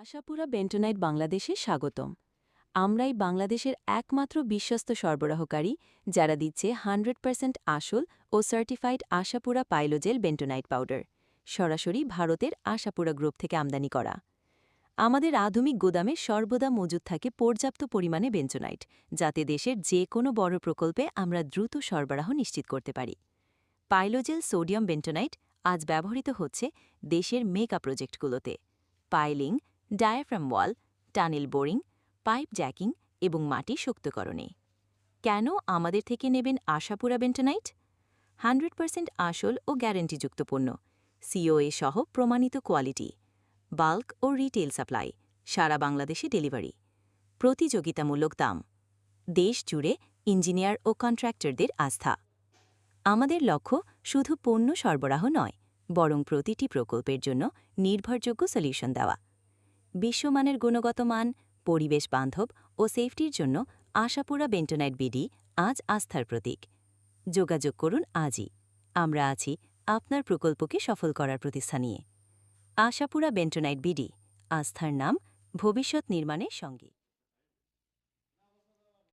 আশাপুরা bentonite বাংলাদেশে স্বাগতম। আমরাই বাংলাদেশের একমাত্র বিশ্বস্ত সরবরাহকারী, যারা দিচ্ছে হান্ড্রেড পার্সেন্ট আসল ও certified Ashapura Pilogel bentonite powder, সরাসরি ভারতের আশাপুরা গ্রুপ থেকে আমদানি করা। আমাদের আধুনিক গোদামে সর্বদা মজুদ থাকে পর্যাপ্ত পরিমাণে বেঞ্চোনাইট যাতে দেশের যে কোনো বড় প্রকল্পে আমরা দ্রুত সরবরাহ নিশ্চিত করতে পারি। পাইলোজেল সোডিয়াম বেন্টোনাইট আজ ব্যবহৃত হচ্ছে দেশের mega প্রজেক্টগুলোতে। Piling diaphragm wall, tunnel boring, pipe jacking এবং মাটি শক্তকরণে। কেন আমাদের থেকে নেবেন আশাপুরা বেন্টোনাইট হান্ড্রেড পার্সেন্ট আসল ও গ্যারেন্টিযুক্ত পণ্য, সিওএ সহ প্রমাণিত কোয়ালিটি, বাল্ক ও রিটেল সাপ্লাই, সারা বাংলাদেশে ডেলিভারি। প্রতিযোগিতামূলক দাম, দেশ জুড়ে ইঞ্জিনিয়ার ও কন্ট্রাক্টরদের আস্থা। আমাদের লক্ষ্য শুধু পণ্য সরবরাহ নয়, বরং প্রতিটি প্রকল্পের জন্য নির্ভরযোগ্য সলিউশন দেওয়া। বিশ্বমানের গুণগত মান, পরিবেশ বান্ধব ও সেফটির জন্য আশাপুরা বেন্টোনাইট বিডি আজ আস্থার প্রতীক। যোগাযোগ করুন আজই। আমরা আছি আপনার প্রকল্পকে সফল করার প্রতিষ্ঠা নিয়ে। আশাপুরা বেন্টোনাইট বিডি, আস্থার নাম ভবিষ্যৎ নির্মাণের সঙ্গে।